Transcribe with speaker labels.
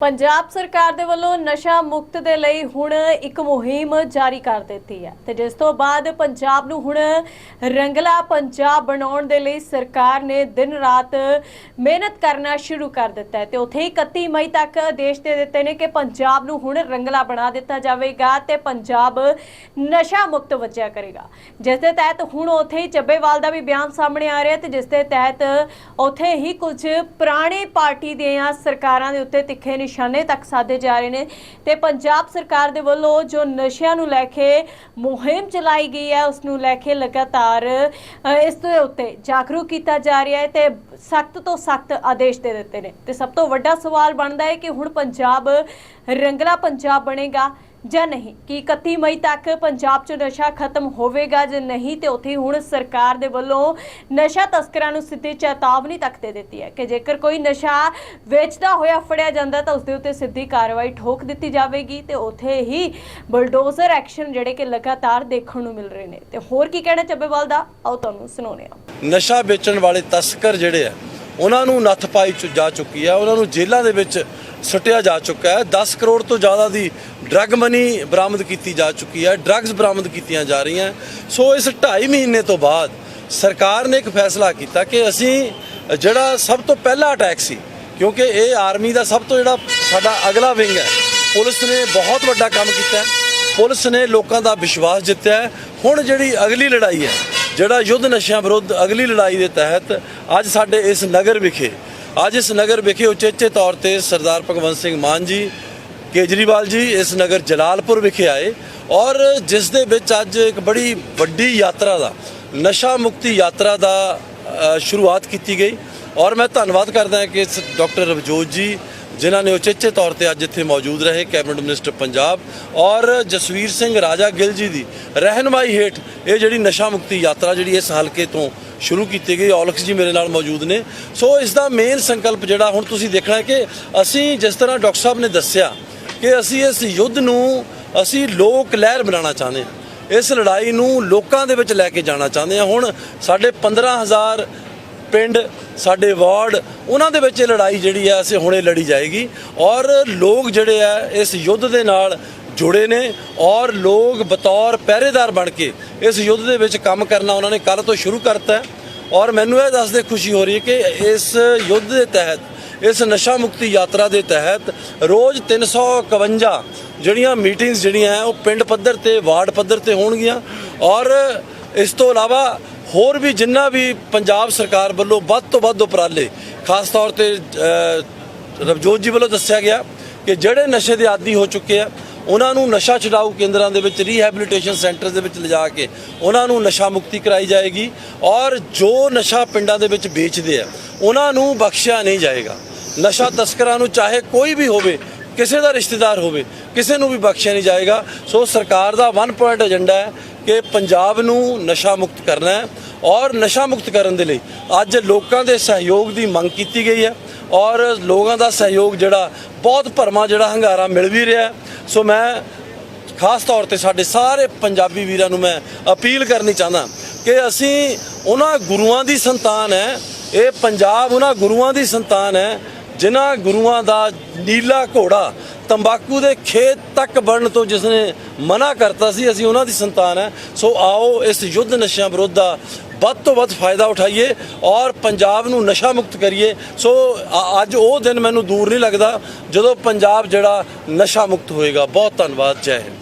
Speaker 1: ਪੰਜਾਬ ਸਰਕਾਰ ਦੇ ਵੱਲੋਂ ਨਸ਼ਾ ਮੁਕਤ ਦੇ ਲਈ ਹੁਣ ਇੱਕ ਮੁਹਿੰਮ ਜਾਰੀ ਕਰ ਦਿੱਤੀ ਹੈ ਤੇ ਜਿਸ ਤੋਂ ਬਾਅਦ ਪੰਜਾਬ ਨੂੰ ਹੁਣ ਰੰਗਲਾ ਪੰਜਾਬ ਬਣਾਉਣ ਦੇ ਲਈ ਸਰਕਾਰ ਨੇ ਦਿਨ ਰਾਤ ਮਿਹਨਤ ਕਰਨਾ ਸ਼ੁਰੂ ਕਰ ਦਿੱਤਾ ਹੈ ਤੇ ਉੱਥੇ ਹੀ 31 ਮਈ ਤੱਕ ਆਦੇਸ਼ ਦੇ ਦਿੱਤੇ ਨੇ ਕਿ ਪੰਜਾਬ ਨੂੰ ਹੁਣ ਰੰਗਲਾ ਬਣਾ ਦਿੱਤਾ ਜਾਵੇਗਾ ਤੇ ਪੰਜਾਬ ਨਸ਼ਾ ਮੁਕਤ ਵਜਿਆ ਕਰੇਗਾ। ਜਿਸ ਦੇ ਤਹਿਤ ਹੁਣ ਉੱਥੇ ਹੀ ਚੱਬੇਵਾਲ ਦਾ ਵੀ ਬਿਆਨ ਸਾਹਮਣੇ ਆ ਰਿਹਾ ਤੇ ਜਿਸ ਦੇ ਤਹਿਤ ਉੱਥੇ ਹੀ ਕੁਝ ਪੁਰਾਣੇ ਪਾਰਟੀ ਦੀਆਂ ਸਰਕਾਰਾਂ ਦੇ ਉੱਤੇ ਤਿੱਖੇ ਨਿਸ਼ਾਨੇ ਤੱਕ ਸਾਧੇ ਜਾ ਰਹੇ ਨੇ ਤੇ ਪੰਜਾਬ ਸਰਕਾਰ ਦੇ ਵੱਲੋਂ ਜੋ ਨਸ਼ਿਆਂ ਨੂੰ ਲੈ ਕੇ ਮੁਹਿੰਮ ਚਲਾਈ ਗਈ ਹੈ ਉਸ ਨੂੰ ਲੈ ਕੇ ਲਗਾਤਾਰ ਇਸ ਦੇ ਉੱਤੇ ਜਾਗਰੂਕ ਕੀਤਾ ਜਾ ਰਿਹਾ ਹੈ ਤੇ ਸਖਤ ਤੋਂ ਸਖਤ ਆਦੇਸ਼ ਦੇ ਦਿੱਤੇ ਨੇ। ਤੇ ਸਭ ਤੋਂ ਵੱਡਾ ਸਵਾਲ ਬਣਦਾ ਹੈ ਕਿ ਹੁਣ ਪੰਜਾਬ ਰੰਗਲਾ ਪੰਜਾਬ ਬਣੇਗਾ। ਜਾਂ ਨਹੀਂ? ਕਿ 31 ਮਈ ਤੱਕ ਪੰਜਾਬ 'ਚ ਨਸ਼ਾ ਖਤਮ ਹੋਵੇਗਾ ਜਾਂ ਨਹੀਂ ਤੇ ਉੱਥੇ ਹੁਣ ਸਰਕਾਰ ਦੇ ਵੱਲੋਂ ਨਸ਼ਾ ਤਸਕਰਾਂ ਨੂੰ ਸਿੱਧੀ ਚੇਤਾਵਨੀ ਤੱਕ ਦੇ ਦਿੱਤੀ ਹੈ ਕਿ ਜੇਕਰ ਕੋਈ ਨਸ਼ਾ ਵੇਚਦਾ ਹੋਇਆ ਫੜਿਆ ਜਾਂਦਾ ਤਾਂ ਉਸ ਦੇ ਉੱਤੇ ਸਿੱਧੀ ਕਾਰਵਾਈ ਠੋਕ ਦਿੱਤੀ ਜਾਵੇਗੀ ਤੇ ਉੱਥੇ ਹੀ ਬਲਡੋਜ਼ਰ ਐਕਸ਼ਨ ਜਿਹੜੇ ਕਿ ਲਗਾਤਾਰ ਦੇਖਣ ਨੂੰ ਮਿਲ ਰਹੇ ਨੇ। ਤੇ ਹੋਰ ਕੀ ਕਹਿਣਾ ਚੱਬੇਵਾਲ ਦਾ? ਆਓ ਤੁਹਾਨੂੰ ਸੁਣਾਉਂਦੇ ਆ
Speaker 2: ਨਸ਼ਾ ਵੇਚਣ ਵਾਲੇ ਤਸਕਰ ਜਿਹੜੇ ਆ, ਉਹਨਾਂ ਨੂੰ ਨੱਥ ਪਾਈ ਜਾ ਚੁੱਕੀ ਆ ਉਹਨਾਂ ਨੂੰ ਜੇਲ੍ਹਾਂ ਦੇ ਵਿੱਚ ਸੁੱਟਿਆ ਜਾ ਚੁੱਕਾ ਹੈ। 10 ਕਰੋੜ ਤੋਂ ਜ਼ਿਆਦਾ ਦੀ ਡਰੱਗ ਮਨੀ ਬਰਾਮਦ ਕੀਤੀ ਜਾ ਚੁੱਕੀ ਹੈ। ਡਰੱਗਸ ਬਰਾਮਦ ਕੀਤੀਆਂ ਜਾ ਰਹੀਆਂ ਸੋ ਇਸ 2.5 ਮਹੀਨੇ ਤੋਂ ਬਾਅਦ ਸਰਕਾਰ ਨੇ ਇੱਕ ਫੈਸਲਾ ਕੀਤਾ ਕਿ ਅਸੀਂ ਜਿਹੜਾ ਸਭ ਤੋਂ ਪਹਿਲਾ ਅਟੈਕ ਸੀ, ਕਿਉਂਕਿ ਇਹ ਆਰਮੀ ਦਾ ਸਭ ਤੋਂ ਜਿਹੜਾ ਸਾਡਾ ਅਗਲਾ ਵਿੰਗ ਹੈ, ਪੁਲਿਸ ਨੇ ਬਹੁਤ ਵੱਡਾ ਕੰਮ ਕੀਤਾ ਪੁਲਿਸ ਨੇ ਲੋਕਾਂ ਦਾ ਵਿਸ਼ਵਾਸ ਜਿੱਤਿਆ ਹੁਣ ਜਿਹੜੀ ਅਗਲੀ ਲੜਾਈ ਹੈ, ਜਿਹੜਾ ਯੁੱਧ ਨਸ਼ਿਆਂ ਵਿਰੁੱਧ ਅਗਲੀ ਲੜਾਈ ਦੇ ਤਹਿਤ ਅੱਜ ਸਾਡੇ ਇਸ ਨਗਰ ਵਿਖੇ ਅੱਜ ਇਸ ਨਗਰ ਵਿਖੇ ਉਚੇਚੇ ਤੌਰ ਤੇ ਸਰਦਾਰ ਭਗਵੰਤ ਸਿੰਘ ਮਾਨ ਜੀ, ਕੇਜਰੀਵਾਲ ਜੀ ਇਸ ਨਗਰ ਜਲਾਲਪੁਰ ਵਿਖੇ ਆਏ ਔਰ ਜਿਸ ਦੇ ਵਿੱਚ ਅੱਜ ਇੱਕ ਬੜੀ ਵੱਡੀ ਯਾਤਰਾ ਦਾ, ਨਸ਼ਾ ਮੁਕਤੀ ਯਾਤਰਾ ਦਾ ਸ਼ੁਰੂਆਤ ਕੀਤੀ ਗਈ ਔਰ ਮੈਂ ਧੰਨਵਾਦ ਕਰਦਾ ਕਿ ਡਾਕਟਰ ਰਵਜੋਤ ਜੀ ਜਿਨ੍ਹਾਂ ਨੇ ਉਚੇਚੇ ਤੌਰ ਤੇ ਅੱਜ ਇੱਥੇ ਮੌਜੂਦ ਰਹੇ ਕੈਬਨਿਟ ਮਿਨਿਸਟਰ ਪੰਜਾਬ ਔਰ ਜਸਵੀਰ ਸਿੰਘ ਰਾਜਾ ਗਿੱਲ ਜੀ ਦੀ ਰਹਿਨਮਾਈ ਹੇਠ ਇਹ ਜਿਹੜੀ ਨਸ਼ਾ ਮੁਕਤੀ ਯਾਤਰਾ ਜਿਹੜੀ ਇਸ ਹਲਕੇ ਤੋਂ ਸ਼ੁਰੂ ਕੀਤੀ ਗਈ ਔਲਖ ਜੀ ਮੇਰੇ ਨਾਲ ਮੌਜੂਦ ਨੇ ਸੋ ਇਸ ਦਾ ਮੇਨ ਸੰਕਲਪ ਜਿਹੜਾ ਹੁਣ ਤੁਸੀਂ ਦੇਖਣਾ ਕਿ ਅਸੀਂ ਜਿਸ ਤਰ੍ਹਾਂ ਡਾਕਟਰ ਸਾਹਿਬ ਨੇ ਦੱਸਿਆ ਕਿ ਅਸੀਂ ਇਸ ਯੁੱਧ ਨੂੰ ਅਸੀਂ ਲੋਕ ਲਹਿਰ ਬਣਾਉਣਾ ਚਾਹੁੰਦੇ ਹਾਂ ਇਸ ਲੜਾਈ ਨੂੰ ਲੋਕਾਂ ਦੇ ਵਿੱਚ ਲੈ ਕੇ ਜਾਣਾ ਚਾਹੁੰਦੇ ਹਾਂ ਹੁਣ ਸਾਡੇ 15000 ਪਿੰਡ, ਸਾਡੇ ਵਾਰਡ, ਉਹਨਾਂ ਦੇ ਵਿੱਚ ਇਹ ਲੜਾਈ ਜਿਹੜੀ ਹੈ ਅਸੀਂ ਹੁਣੇ ਲੜੀ ਜਾਏਗੀ। ਔਰ ਲੋਕ ਜਿਹੜੇ ਆ, ਇਸ ਯੁੱਧ ਦੇ ਨਾਲ ਜੁੜੇ ਨੇ ਔਰ ਲੋਕ ਬਤੌਰ ਪਹਿਰੇਦਾਰ ਬਣ ਕੇ ਇਸ ਯੁੱਧ ਦੇ ਵਿੱਚ ਕੰਮ ਕਰਨਾ ਉਹਨਾਂ ਨੇ ਕੱਲ ਤੋਂ ਸ਼ੁਰੂ ਕਰਤਾ ਔਰ ਮੈਨੂੰ ਇਹ ਦੱਸਦੇ ਖੁਸ਼ੀ ਹੋ ਰਹੀ ਹੈ ਕਿ ਇਸ ਯੁੱਧ ਦੇ ਤਹਿਤ, ਇਸ ਨਸ਼ਾ ਮੁਕਤੀ ਯਾਤਰਾ ਦੇ ਤਹਿਤ ਰੋਜ਼ 351 ਜਿਹੜੀਆਂ ਮੀਟਿੰਗਸ ਜਿਹੜੀਆਂ ਉਹ ਪਿੰਡ ਪੱਧਰ ਤੇ, ਵਾਰਡ ਪੱਧਰ ਤੇ ਹੋਣਗੀਆਂ। ਔਰ ਇਸ ਤੋਂ ਇਲਾਵਾ ਹੋਰ ਵੀ ਜਿੰਨਾ ਵੀ ਪੰਜਾਬ ਸਰਕਾਰ ਵੱਲੋਂ ਵੱਧ ਤੋਂ ਵੱਧ ਉਪਰਾਲੇ ਖਾਸ ਤੌਰ ਤੇ ਅ, ਰਵਜੋਤ ਜੀ ਵੱਲੋਂ ਦੱਸਿਆ ਗਿਆ ਕਿ ਜਿਹੜੇ ਨਸ਼ੇ ਦੇ ਆਦੀ ਹੋ ਚੁੱਕੇ ਆ ਉਹਨਾਂ ਨੂੰ ਨਸ਼ਾ ਛਡਾਊ ਕੇਂਦਰਾਂ ਦੇ ਵਿੱਚ ਰੀਹੈਬਿਲਿਟੇਸ਼ਨ ਸੈਂਟਰਸ ਦੇ ਵਿੱਚ ਲਿਜਾ ਕੇ ਉਹਨਾਂ ਨੂੰ ਨਸ਼ਾ ਮੁਕਤੀ ਕਰਾਈ ਜਾਏਗੀ ਔਰ ਜੋ ਨਸ਼ਾ ਪਿੰਡਾਂ ਦੇ ਵਿੱਚ ਵੇਚਦੇ ਆ ਉਹਨਾਂ ਨੂੰ ਬਖਸ਼ਿਆ ਨਹੀਂ ਜਾਏਗਾ। ਨਸ਼ਾ ਤਸਕਰਾਂ ਨੂੰ ਚਾਹੇ ਕੋਈ ਵੀ ਹੋਵੇ ਕਿਸੇ ਦਾ ਰਿਸ਼ਤੇਦਾਰ ਹੋਵੇ ਕਿਸੇ ਨੂੰ ਵੀ ਬਖਸ਼ਿਆ ਨਹੀਂ ਜਾਏਗਾ। ਸੋ ਸਰਕਾਰ ਦਾ ਵਨ ਪੁਆਇੰਟ ਏਜੰਡਾ ਹੈ ਕਿ ਪੰਜਾਬ ਨੂੰ ਨਸ਼ਾ ਮੁਕਤ ਕਰਨਾ ਹੈ ਔਰ ਨਸ਼ਾ ਮੁਕਤ ਕਰਨ ਦੇ ਲਈ ਅੱਜ ਲੋਕਾਂ ਦੇ ਸਹਿਯੋਗ ਦੀ ਮੰਗ ਕੀਤੀ ਗਈ ਹੈ ਔਰ ਲੋਕਾਂ ਦਾ ਸਹਿਯੋਗ ਜਿਹੜਾ ਬਹੁਤ ਭਰਮਾ ਜਿਹੜਾ ਹੰਗਾਰਾ ਮਿਲ ਵੀ ਰਿਹਾ ਸੋ ਮੈਂ ਖਾਸ ਤੌਰ ਤੇ ਸਾਡੇ ਸਾਰੇ ਪੰਜਾਬੀ ਵੀਰਾਂ ਨੂੰ ਮੈਂ ਅਪੀਲ ਕਰਨੀ ਚਾਹੁੰਦਾ ਕਿ ਅਸੀਂ ਉਹਨਾਂ ਗੁਰੂਆਂ ਦੀ ਸੰਤਾਨ ਹੈ, ਇਹ ਪੰਜਾਬ ਉਹਨਾਂ ਗੁਰੂਆਂ ਦੀ ਸੰਤਾਨ ਹੈ ਜਿਨ੍ਹਾਂ ਗੁਰੂਆਂ ਦਾ ਨੀਲਾ ਘੋੜਾ ਤੰਬਾਕੂ ਦੇ ਖੇਤ ਤੱਕ ਵੜਨ ਤੋਂ ਜਿਸ ਨੇ ਮਨਾ ਕਰਤਾ ਸੀ, ਅਸੀਂ ਉਹਨਾਂ ਦੀ ਸੰਤਾਨ ਹੈ। ਸੋ ਆਓ ਇਸ ਯੁੱਧ ਨਸ਼ਿਆਂ ਵਿਰੁੱਧ ਦਾ ਵੱਧ ਤੋਂ ਵੱਧ ਫਾਇਦਾ ਉਠਾਈਏ ਔਰ ਪੰਜਾਬ ਨੂੰ ਨਸ਼ਾ ਮੁਕਤ ਕਰੀਏ। ਸੋ ਅੱਜ ਉਹ ਦਿਨ ਮੈਨੂੰ ਦੂਰ ਨਹੀਂ ਲੱਗਦਾ ਜਦੋਂ ਪੰਜਾਬ ਜਿਹੜਾ ਨਸ਼ਾ ਮੁਕਤ ਹੋਏਗਾ। ਬਹੁਤ ਧੰਨਵਾਦ। ਜੈ ਹਿੰਦ।